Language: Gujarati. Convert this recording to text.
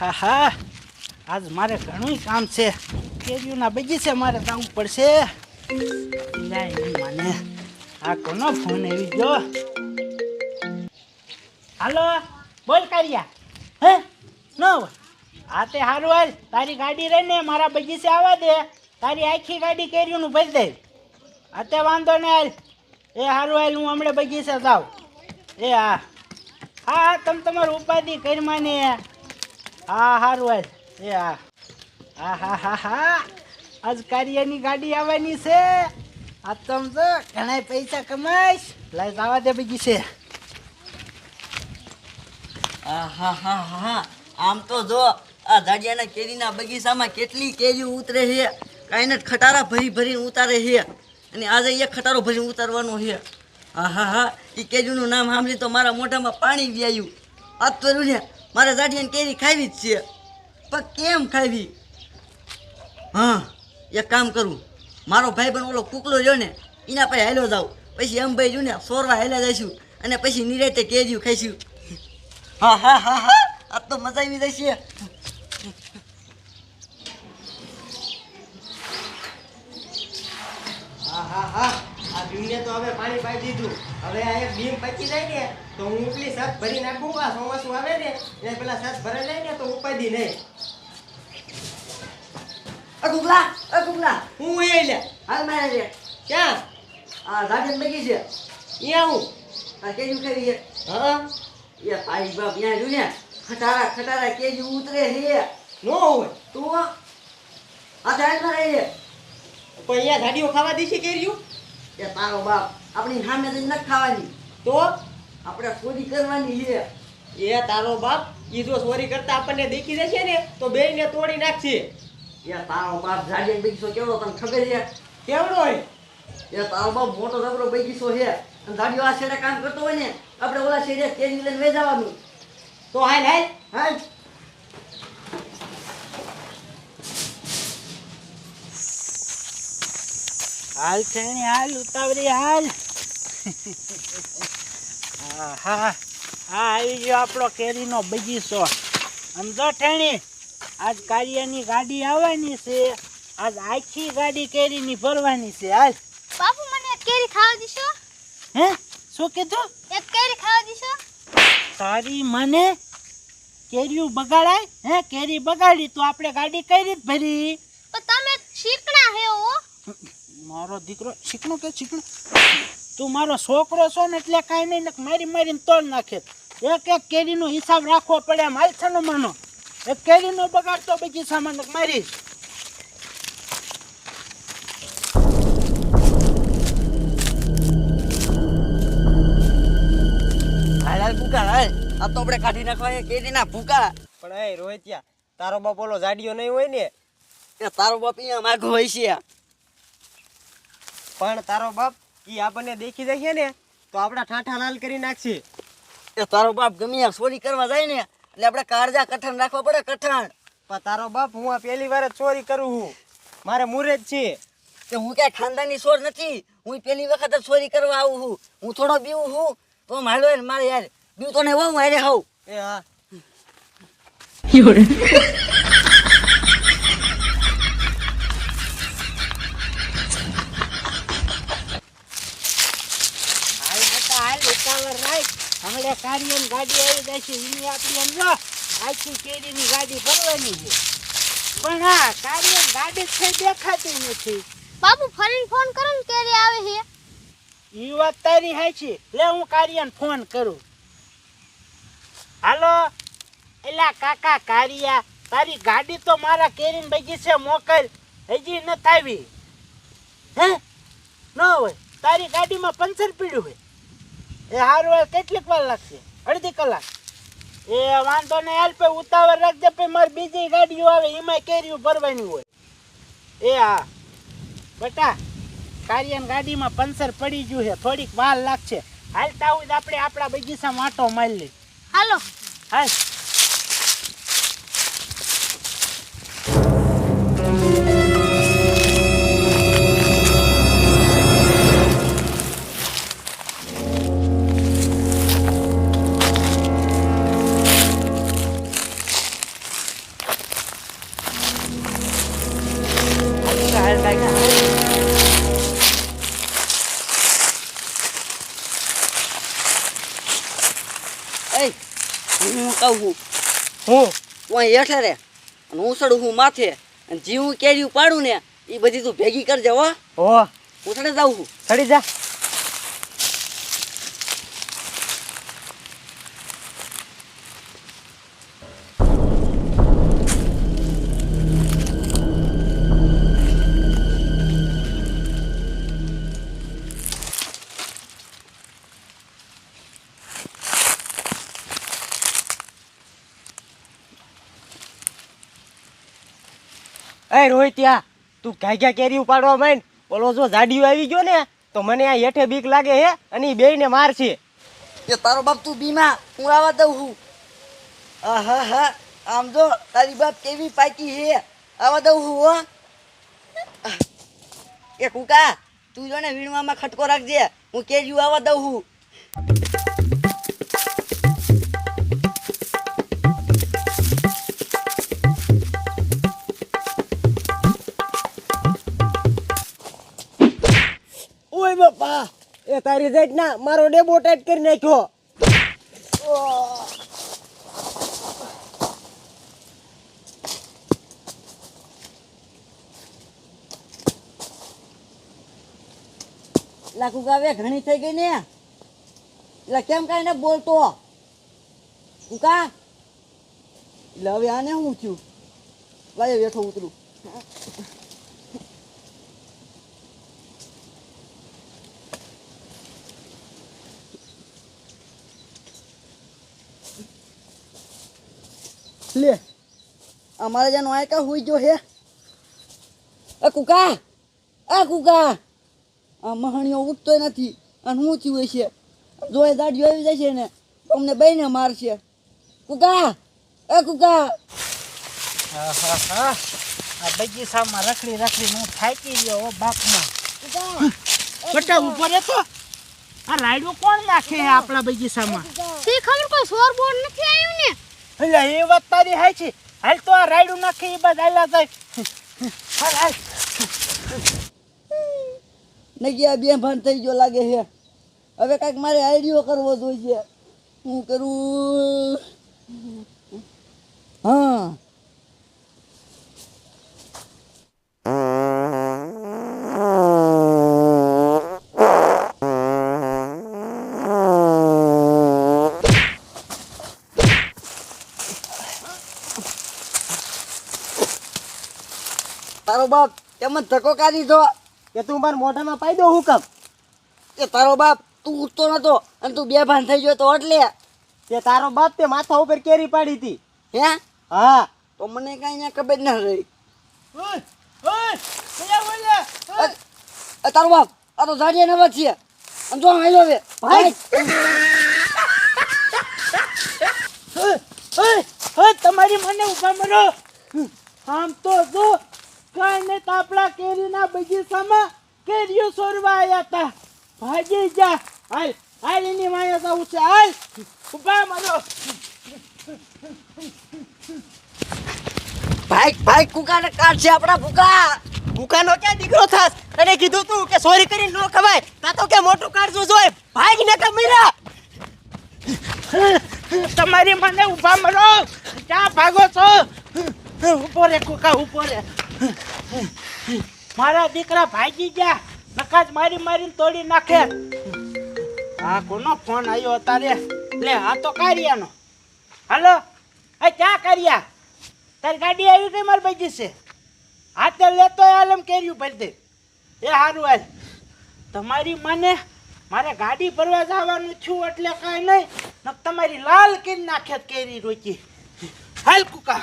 હા હા. આજ મારે ઘણું કામ છે. કેરીઓના બગીચે મારે જવું પડશે માને. આ કોનો ફોન આવી ગયો? હાલો, બોલ કારિયા. હે? ન આ તે સારું હાલ. તારી ગાડી રહીને મારા બગીચે આવવા દે. તારી આખી ગાડી કેરીઓનું ભરી દે. હા તે વાંધો ને હાલ. એ સારું હાલ, હું હમણાં બગીચે જાઉં. એ હા. હા તમે તમારું ઉપાધિ કરી માને હા સારું હાલ. એ, હા. હા હા હા હા. આજ કાર્યની ગાડી આવવાની છે. આ તમ તો ઘણા પૈસા કમાઈશ. લાઈ જવા દે બગીચે હા હા હા હા આમ તો જો, આ ઝાડિયાના કેરીના બગીચામાં કેટલી કેરીઓ ઉતરે છે. કાંઈને ખટારા ભરી ભરીને ઉતારે છે. અને આજે એ ખટારો ભરીને ઉતારવાનો છે. હા હા હા. એ કેરીનું નામ સાંભળી તો મારા મોઢામાં પાણી વ્યાયું. આ તો ને. મારે ઝાડિયાની કેરી ખાવી જ છે. પણ કેમ ખાવી હા, એક કામ કરું. મારો ભાઈ પણ ઓલો કુકલો જો ને, એના પાસે હાલ્યો જાઉં. પછી એમ ભાઈ જો ને સોરવા હાલ્યા જઈશું અને પછી નિરાતે કેરીઓ ખાઈશું. હા હા હા હા આ તો મજા આવી જશે. હા હા હા. ભીમને તો હવે પાણી પાઈ દીધું. હવે આ એક ભીમ પચી જાય ને તો હું ઉપલી સસ ભરી નાખું આ ચોમાસું આવે ને એ પેલા સસ ભરે જાય ને તો ઉપાધી નહીં અગુગલા અગુગલા હું એ લે. હાલ મારે રે. ક્યાં? આ ગાર્ડન બગી છે. અહીંયા હું આ કેજુ કરી છે. હા? એ પાઈ બાપ ત્યાં જો ને ખટારા ખટારા કેજુ ઉતરે છે. નો હોય. તો આ ધાડ મારે છે. પણ અહીંયા ગાડીઓ ખાવા દીધી કેર્યું એ તારો બાપ આપણી સામે જઈને નથી ખાવાની. તો આપણે ચોરી કરવાની છે. એ તારો બાપ એ જો ચોરી કરતા આપણને દેખી જશે ને તો બેયને તોડી નાખશે. એ તારો બાપ ગાર્ડન બગીચો કેવડો તને ખબર છે? કેવડો હોય? એ તારો બાપ મોટો રબરો બગીચો છે. અને ગાડીઓ આ શેરે કામ કરતો હોય ને આપણે ઓલા શેરે કેરી લઈને વેચાવાનું તો હાલ હાલ. હા હાલ થેણી હાલ ઉતાવળી હાલ. હા હા આવી ગયો આપણો કેરીનો બગીચો. સમજો ઠેણી આજ કાર્યની ગાડી આવવાની છે આજ આખી ગાડી કેરીની ભરવાની છે હાલ. બાપુ મને એક કેરી ખાવા દીશો? હે? શું કીધું? એક કેરી ખાવા દીશો? તારી મને કેરીયું બગાડાય? હે કેરી બગાડી તો આપણે ગાડી કઈ રીત ભરી? તો તમે શીકણા હે ઓ મારો દીકરો શીખણો કે શીખણો? તું મારો છોકરો છો ને એટલે કાંઈ નહીં મારી મારીને તોડ નાખે. એક એક કેરીનો હિસાબ રાખવો પડે એમ હાલ છે ને માનો. એક કેરીનો બગાડ તો બીજી નક મારી. હાલ હાલ ભૂકા હાલ. આ તો આપણે કાઢી નાખવા કેરીના ભૂકા. પણ એ રોહિત્યા તારો બાપ ઓલો જાડીઓ નહીં હોય ને? એ તારો બાપ અહીંયા માગો હોય છે. પણ તારો બાપ એ આપણને દેખી જશે ને તો આપણા ઠાઠા લાલ કરી નાખશે. એ તારો બાપ ગમે ત્યાં ચોરી કરવા જાય ને એટલે આપણે કાળજા કઠણ રાખવા પડે કઠણ. પણ તારો બાપ હું આ પહેલી વાર જ ચોરી કરું છું. મારે મુરે જ છે. કે હું ક્યાંય ખાનદાની ચોર નથી. હું પહેલી વખત જ ચોરી કરવા આવું છું. હું થોડો બીવું છું. તો મારો યાર મારે યાર બીવું તો ને હું હારે હોઉં એ હા હાલ બેટા હાલ ઉતાવળ હમણે કાર્યની ગાડી આવી જાય છે એની આપણી એમ જો આખી કેરીની ગાડી ભરવાની છે. પણ હા કાર્યની ગાડી છે દેખાતી નથી. બાપુ ફરીને ફોન કરો ને કેરી આવે છે. એ વાત તારી હાચી. લે હું કાર્યને ફોન કરું. હાલો? એલા કાકા કારિયા તારી ગાડી તો મારા કેરીન બગીચે મોકલ. હજી નથી આવી. હે? ન હોય. તારી ગાડીમાં પંચર પીડ્યું હોય. એ હારું વાર કેટલીક વાર લાગશે? અડધી કલાક? એ વાંધો નહીં હાલ પે ઉતાવળ રાખજે પછી મારી બીજી ગાડીઓ આવે એમાં કેરીઓ ભરવાની હોય. એ હા. બટા કાર્યન ગાડીમાં પંચર પડી ગયું છે થોડીક વાર લાગશે. હાલતા હોય આપણે આપણા બગીચામાં આટો મારી લઈ હાલો. હાલ. એ કહું. હું? હું હું હેઠે રે. અને હું હું માથે. અને જીવું કેર્યું પાડું ને એ બધી તું ભેગી કરજે હો. હો. હું જાઉં છું. સડી જા. એ રોહિત્યા તું ઘાય ઘા કેરી ઉપાડવા માંડ. ઓલો જો જાડીઓ આવી ગયો ને, તો મને આ હેઠે બીક લાગે હે, અને ઈ બેયને મારશે. એ તારો બાપ તું બીમા હું આવા દઉં છું. આહા, હા, આમ જો, તારી બાપ કેવી પાકી હે, આવા દઉં છું, હો. એ કુકા, તું જો ને વીણવામાં ખટકો રાખજે, હું કેરીયું આવા દઉં છું. બાપા એ તારી જાત ના મારો ડેબો ટાઈટ કરી નાખ્યો. લાખુ ગાવે ઘણી થઈ ગઈ ને. એટલે કેમ કાંઈ ને બોલતો? કુકા એટલે હવે આને હું થયું? લાય, બેઠો ઉતરું. લે. અમારે જ્યાં નોય કા હુઈ જો હે. એ કુકા આ કુકા. આ મહાણીઓ ઉઠતો નથી અને હું થયું છે જો એ દાડીઓ આવી જાય છે ને તો અમને બેને મારશે. કુકા એ કુકા. આ બગીચામાં રખડી રખડી હું થાકી ગયો બાપમાં. બટા ઉપર તો. આ રાયડું કોણ નાખે આપણા બગીચામાં? તે ખબર કોઈ સોર બોર નથી આવ્યું ને? એટલે એ વાત તારી હાય છે હાલ તો આ રાયડું નાખી, એ બધા હાલ્યા જાય. હાલ હાલ. નગિયા બે ભાન થઈ ગયો લાગે છે. હવે કાંઈક મારે આઈડિયો કરવો જોઈએ. હું કરું? હા. તારો બાપ એમ જ ધક્કો કાઢી દીધો. કે તું મારા મોઢામાં પાઈ દો હુકમ એ તારો બાપ તું ઉઠતો નતો અને તું બે ભાન થઈ ગયો તો એટલે તે તારો બાપ તે માથા ઉપર કેરી પાડી હતી. હે? હા. તો મને કાંઈ અહીંયા ખબર ના રહી. તારો બાપ આ તો ઝાડિયા નવા છે. અને જો આવ્યો હવે. ભાઈ. ઓય, ઓય, ઓય, તમારી મને ઊભા મરો. આમ તો જો કાંઈ તાપડા આપણા કેરીના બગીચામાં કેરીઓ સોરવા આવ્યા હતા ભાગી જા. હાલ હાલ એની માયા જવું છે. હાલ. ઊભા મારો. ભાઈ ભાઈ કુકાને કાઢશે આપણા ભૂકા. ભૂકાનો ક્યાં દીકરો થાસ તને કીધું તું કે સોરી કરીને ન ખવાય. કાં તો કે મોટું કાઢશું જોય. ભાગીને કમીરા તમારી મને ઊભા મરો. ક્યાં ભાગો છો? ઉપોરે કુકા ઊભો રે મારા દીકરા ભાગી ગયા. નકાજ મારી મારીને તોડી નાખે. આ કોનો ફોન આવ્યો અત્યારે લે, આ તો કારિયાનો. હાલો, આ ક્યાં કારિયા? તારી ગાડી આવી ગઈ મારી બગી છે. હાથે લેતો આલમ કેર્યું ભરી દે. એ સારું હાલ. તમારી મને મારે ગાડી ભરવા જવાનું છું એટલે કાંઈ નહીં તમારી લાલ કરી નાખે કેરી રોકી. હાલ, કુકા.